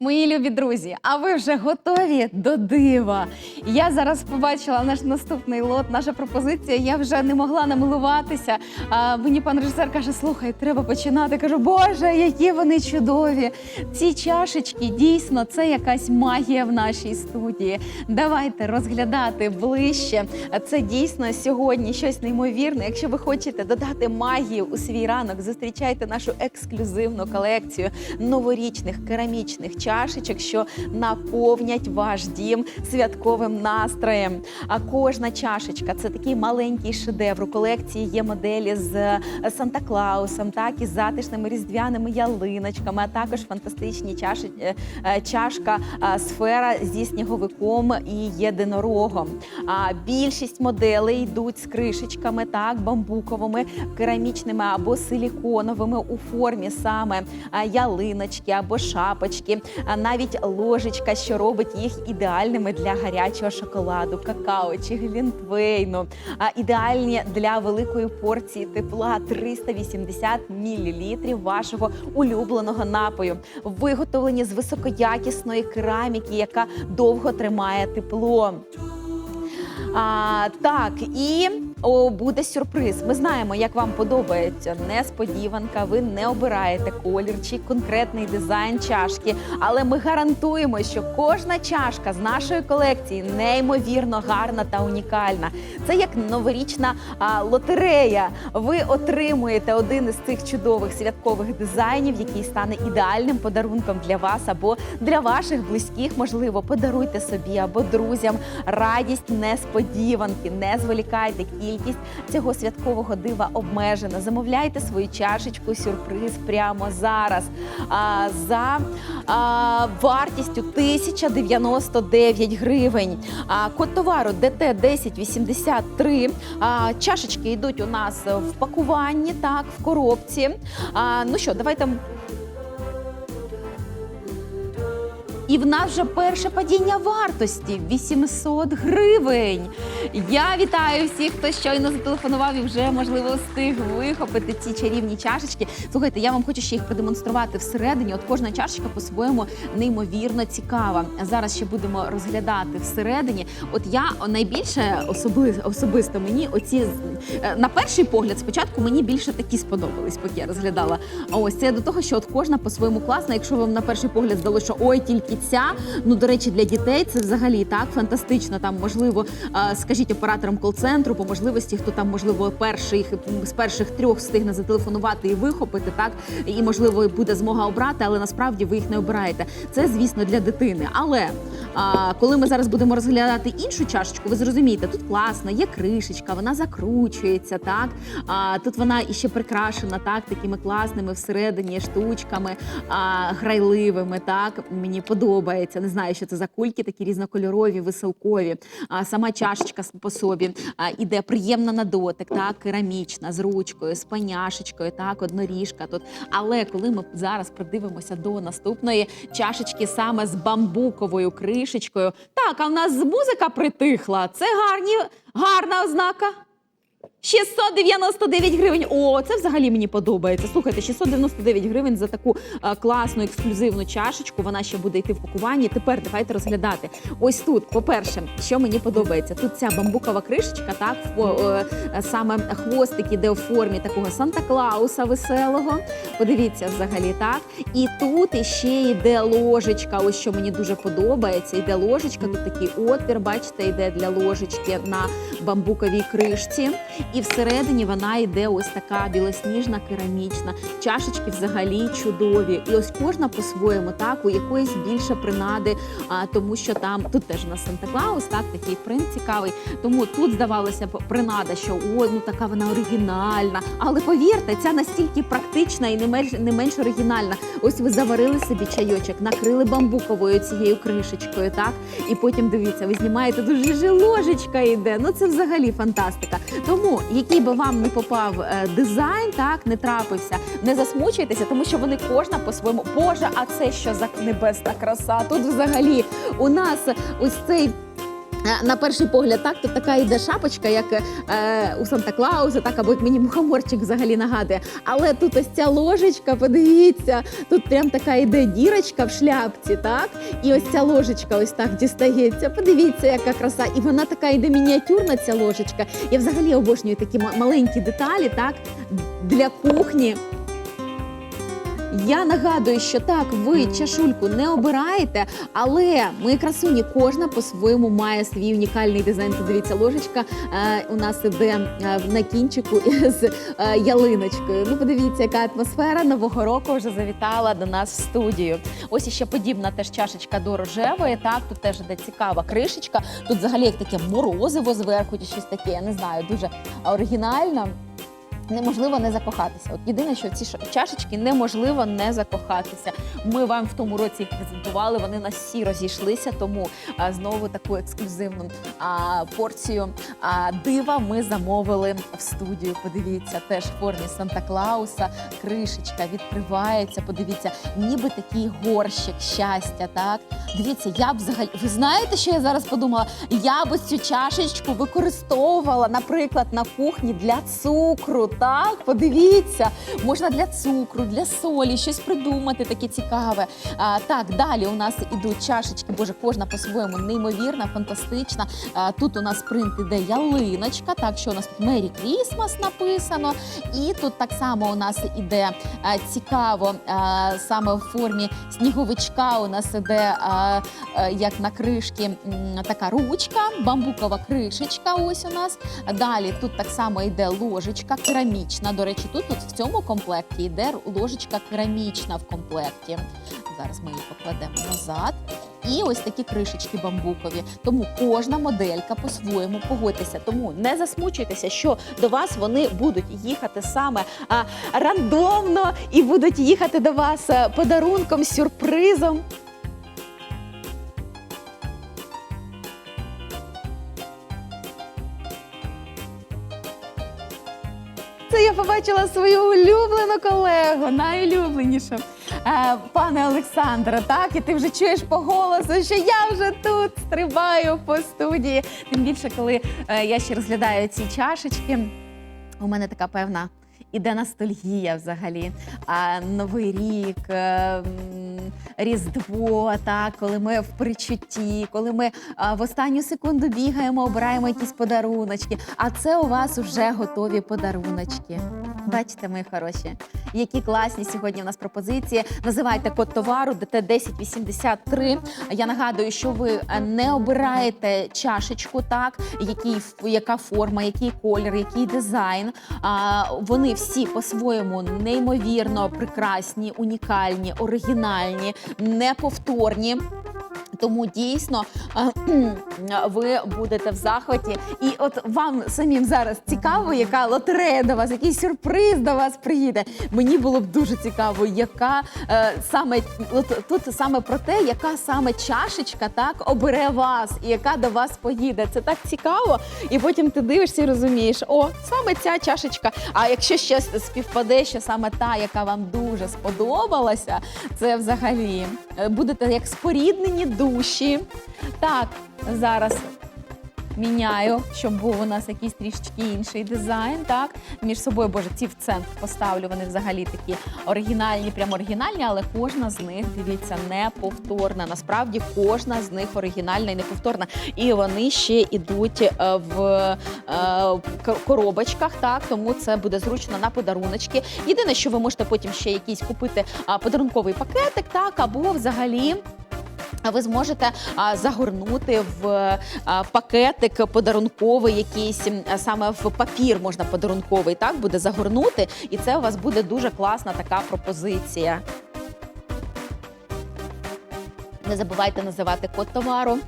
Мої любі друзі, а ви вже готові до дива? Я зараз побачила наш наступний лот, наша пропозиція. Я вже не могла намилуватися. А мені пан режисер каже: слухай, треба починати. Кажу, Боже, які вони чудові! Ці чашечки дійсно це якась магія в нашій студії. Давайте розглядати ближче. Це дійсно сьогодні щось неймовірне. Якщо ви хочете додати магію у свій ранок, зустрічайте нашу ексклюзивну колекцію новорічних керамічних чашечок, що наповнять ваш дім святковим настроєм. А кожна чашечка це такий маленький шедевр. У колекції є моделі з Санта Клаусом, так і з затишними різдвяними ялиночками, а також фантастичні чаші, е, е, чашка сфера зі сніговиком і єдинорогом. А більшість моделей йдуть з кришечками, так бамбуковими, керамічними або силіконовими у формі саме ялиночки або шапочки, а навіть ложечка, що робить їх ідеальними для гарячого шоколаду, какао чи глінтвейну. А ідеальні для великої порції тепла 380 мл вашого улюбленого напою, виготовлені з високоякісної кераміки, яка довго тримає тепло. А, так, і о, буде сюрприз. Ми знаємо, як вам подобається несподіванка. Ви не обираєте колір чи конкретний дизайн чашки, але ми гарантуємо, що кожна чашка з нашої колекції неймовірно гарна та унікальна. Це як новорічна а, лотерея. Ви отримуєте один із цих чудових святкових дизайнів, який стане ідеальним подарунком для вас або для ваших близьких. Можливо, подаруйте собі або друзям радість несподіванки. Не зволікайте. Кількість цього святкового дива обмежена. Замовляйте свою чашечку сюрприз прямо зараз. А, за а, вартістю 1099 гривень. А, код товару ДТ 1083. А, чашечки йдуть у нас в пакуванні, так, в коробці. А, ну що, давайте І в нас вже перше падіння вартості 800 гривень. Я вітаю всіх, хто щойно зателефонував і вже можливо встиг вихопити ці чарівні чашечки. Слухайте, я вам хочу ще їх продемонструвати всередині. От кожна чашечка по-своєму неймовірно цікава. Зараз ще будемо розглядати всередині. От я найбільше особи, особисто мені оці е, на перший погляд, спочатку мені більше такі сподобались, поки я розглядала. А ось це до того, що от кожна по-своєму класна. Якщо вам на перший погляд здалося, що ой, тільки ця. Ну до речі, для дітей це взагалі так фантастично. Там можливо, е, скажіть операторам кол-центру по можливості, хто там можливо перших з перших трьох встигне зателефонувати і вихопити, так і можливо буде змога обрати, але насправді ви їх не обираєте. Це звісно для дитини. Але а, коли ми зараз будемо розглядати іншу чашечку, ви зрозумієте, тут класно, є кришечка, вона закручується, так тут вона іще прикрашена, так такими класними всередині штучками грайливими. Так мені подобається. Не знаю, що це за кульки, такі різнокольорові, веселкові. А сама чашечка по собі а, іде приємна на дотик, так керамічна з ручкою, з паняшечкою, так одноріжка тут. Але коли ми зараз придивимося до наступної чашечки саме з бамбуковою кришечкою, так а в нас музика притихла. Це гарні, гарна ознака. 699 гривень. О, це взагалі мені подобається. Слухайте, 699 гривень за таку е, класну ексклюзивну чашечку. Вона ще буде йти в пакуванні. Тепер давайте розглядати. Ось тут, по-перше, що мені подобається, тут ця бамбукова кришечка, так фо- е, е, саме хвостик іде у формі такого Санта Клауса веселого. Подивіться взагалі так. І тут іще йде ложечка. Ось що мені дуже подобається. Йде ложечка. Тут такий отвір, бачите, йде для ложечки на бамбуковій кришці. І всередині вона йде ось така білосніжна керамічна. Чашечки взагалі чудові. І ось кожна по-своєму, так, у якоїсь більше принади, а, тому що там тут теж у нас Санта Клаус, так, такий принц цікавий. Тому тут здавалося б принада, що о, ну така вона оригінальна. Але повірте, ця настільки практична і не менш не менш оригінальна. Ось ви заварили собі чайочок, накрили бамбуковою цією кришечкою, так, і потім дивіться, ви знімаєте дуже же ложечка йде. Ну це взагалі фантастика. Тому який би вам не попав е, дизайн, так не трапився, не засмучуйтеся, тому що вони кожна по-своєму. Боже, а це що за небесна краса? Тут взагалі у нас ось цей На перший погляд, так, тут така йде шапочка, як е, у Санта Клауса, так або як мені мухоморчик взагалі нагадує. Але тут ось ця ложечка, подивіться, тут прям така йде дірочка в шляпці, так? І ось ця ложечка ось так дістається. Подивіться, яка краса. І вона така йде мініатюрна, ця ложечка. Я взагалі обожнюю такі маленькі деталі, так, для кухні. Я нагадую, що так, ви чашульку не обираєте, але ми красуні, кожна по-своєму має свій унікальний дизайн. Подивіться, ложечка е, у нас іде е, на кінчику з е, ялиночкою. Ну, подивіться, яка атмосфера нового року вже завітала до нас в студію. Ось іще подібна теж чашечка до рожевої. Так, тут теж іде цікава кришечка. Тут взагалі як таке морозиво зверху, чи щось таке, я не знаю, дуже оригінально. Неможливо не закохатися. От єдине, що ці чашечки неможливо не закохатися. Ми вам в тому році їх презентували. Вони нас всі розійшлися. Тому а, знову таку ексклюзивну а, порцію а, дива ми замовили в студію. Подивіться, теж в формі Санта Клауса. Кришечка відкривається. Подивіться, ніби такий горщик щастя. Так дивіться, я б взагалі. Ви знаєте, що я зараз подумала? Я б цю чашечку використовувала, наприклад, на кухні для цукру. Так, подивіться, можна для цукру, для солі, щось придумати таке цікаве. А, так, далі у нас ідуть чашечки. Боже, кожна по-своєму неймовірна, фантастична. А, тут у нас принт іде ялиночка. Так, що у нас тут Мері Крісмас написано. І тут так само у нас іде а, цікаво, а, саме в формі сніговичка. У нас іде а, а, як на кришки така ручка, бамбукова кришечка. Ось у нас. Далі тут так само йде ложечка керамічна. До речі, тут от в цьому комплекті йде ложечка керамічна в комплекті. Зараз ми її покладемо назад. І ось такі кришечки бамбукові. Тому кожна моделька по-своєму погодьтеся. Тому не засмучуйтеся, що до вас вони будуть їхати саме а, рандомно і будуть їхати до вас е, подарунком, сюрпризом. Це я побачила свою улюблену колегу, найулюбленішу. Е, пане Олександре, так, і ти вже чуєш по голосу, що я вже тут стрибаю по студії. Тим більше, коли е, я ще розглядаю ці чашечки, у мене така певна. Іде ностальгія взагалі. А, Новий рік, е, Різдво, так, коли ми в причутті, коли ми в останню секунду бігаємо, обираємо якісь подаруночки. А це у вас вже готові подаруночки. Бачите, мої хороші, які класні сьогодні у нас пропозиції. Називайте код товару ДТ 1083. Я нагадую, що ви е, не обираєте чашечку, так ф- яка форма, який колір, який дизайн. А, вони всі по-своєму неймовірно прекрасні, унікальні, оригінальні, неповторні. Тому дійсно ви будете в захваті, і от вам самим зараз цікаво, яка лотерея до вас, який сюрприз до вас приїде. Мені було б дуже цікаво, яка е, саме от тут саме про те, яка саме чашечка так обере вас, і яка до вас поїде. Це так цікаво. І потім ти дивишся і розумієш, о, саме ця чашечка. А якщо ще співпаде, що саме та, яка вам дуже сподобалася, це взагалі будете як споріднені душі. Так, зараз міняю, щоб був у нас якийсь трішечки інший дизайн. Так, між собою, боже, ці в центр поставлю. Вони взагалі такі оригінальні, прямо оригінальні, але кожна з них дивіться неповторна. Насправді кожна з них оригінальна і неповторна. І вони ще йдуть е, в е, коробочках, так тому це буде зручно на подаруночки. Єдине, що ви можете потім ще якийсь купити подарунковий пакетик, так або взагалі. Ви зможете загорнути в пакетик подарунковий, якийсь саме в папір можна подарунковий, так буде загорнути, і це у вас буде дуже класна така пропозиція. Не забувайте називати код товару.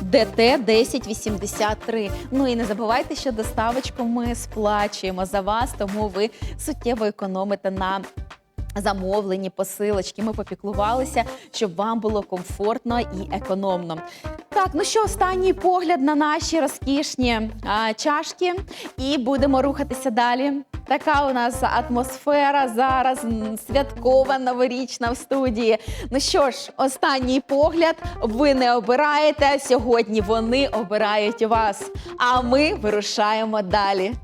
ДТ 1083. Ну і не забувайте, що доставочку ми сплачуємо за вас, тому ви суттєво економите на замовлені посилочки. Ми попіклувалися, щоб вам було комфортно і економно. Так, ну що, останній погляд на наші розкішні а, чашки, і будемо рухатися далі. Така у нас атмосфера зараз святкова новорічна в студії. Ну що ж, останній погляд. Ви не обираєте. Сьогодні вони обирають вас. А ми вирушаємо далі.